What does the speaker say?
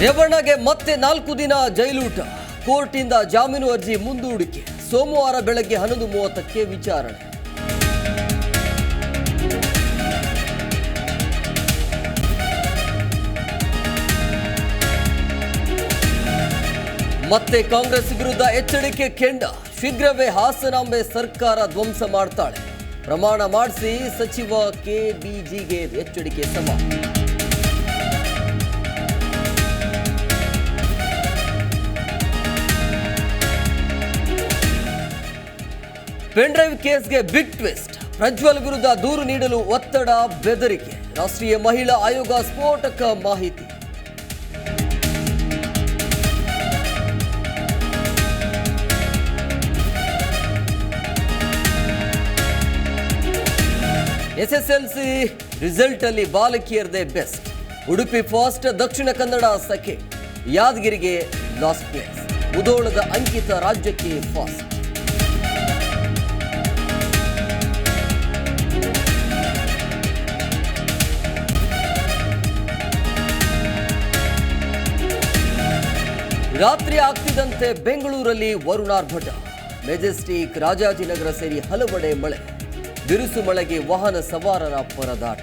ರೇವಣ್ಣಗೆ ಮತ್ತೆ ನಾಲ್ಕು ದಿನ ಜೈಲೂಟ. ಕೋರ್ಟಿಂದ ಜಾಮೀನು ಅರ್ಜಿ ಮುಂದೂಡಿಕೆ. ಸೋಮವಾರ ಬೆಳಗ್ಗೆ ಹನ್ನೊಂದು ಮೂವತ್ತಕ್ಕೆ ವಿಚಾರಣೆ. ಮತ್ತೆ ಕಾಂಗ್ರೆಸ್ ವಿರುದ್ಧ ಎಚ್ಚರಿಕೆ ಕೆಂಡ. ಶೀಘ್ರವೇ ಹಾಸನಾಂಬೆ ಸರ್ಕಾರ ಧ್ವಂಸ ಮಾಡ್ತಾಳೆ. ಪ್ರಮಾಣ ಮಾಡಿಸಿ ಸಚಿವ ಕೆಬಿಜಿಗೆ ಎಚ್ಚರಿಕೆ ಸವಾಲ್. ಪೆನ್ಡ್ರೈವ್ ಕೇಸ್ಗೆ ಬಿಗ್ ಟ್ವಿಸ್ಟ್. ಪ್ರಜ್ವಲ್ ವಿರುದ್ಧ ದೂರು ನೀಡಲು ಒತ್ತಡ, ಬೆದರಿಕೆ. ರಾಷ್ಟ್ರೀಯ ಮಹಿಳಾ ಆಯೋಗ ಸ್ಫೋಟಕ ಮಾಹಿತಿ. ಎಸ್ಎಸ್ಎಲ್ಸಿ ರಿಸಲ್ಟ್ ಅಲ್ಲಿ ಬಾಲಕಿಯರದೇ ಬೆಸ್ಟ್. ಉಡುಪಿ ಫಾಸ್ಟ್, ದಕ್ಷಿಣ ಕನ್ನಡ ಸಖೆ. ಯಾದಗಿರಿಗೆ ಲಾಸ್ಟ್ ಪ್ಲೇಸ್. ಮುದೋಳದ ಅಂಕಿತ ರಾಜ್ಯಕ್ಕೆ ಫಾಸ್ಟ್. ರಾತ್ರಿ ಆಗ್ತಿದ್ದಂತೆ ಬೆಂಗಳೂರಲ್ಲಿ ವರುಣಾರ್ಭಟ ಮೆಜೆಸ್ಟಿಕ್ ರಾಜಾಜಿನಗರ ಸೇರಿ ಹಲವೆಡೆ ಮಳೆ. ಬಿರುಸು ಮಳೆಗೆ ವಾಹನ ಸವಾರರ ಪರದಾಟ.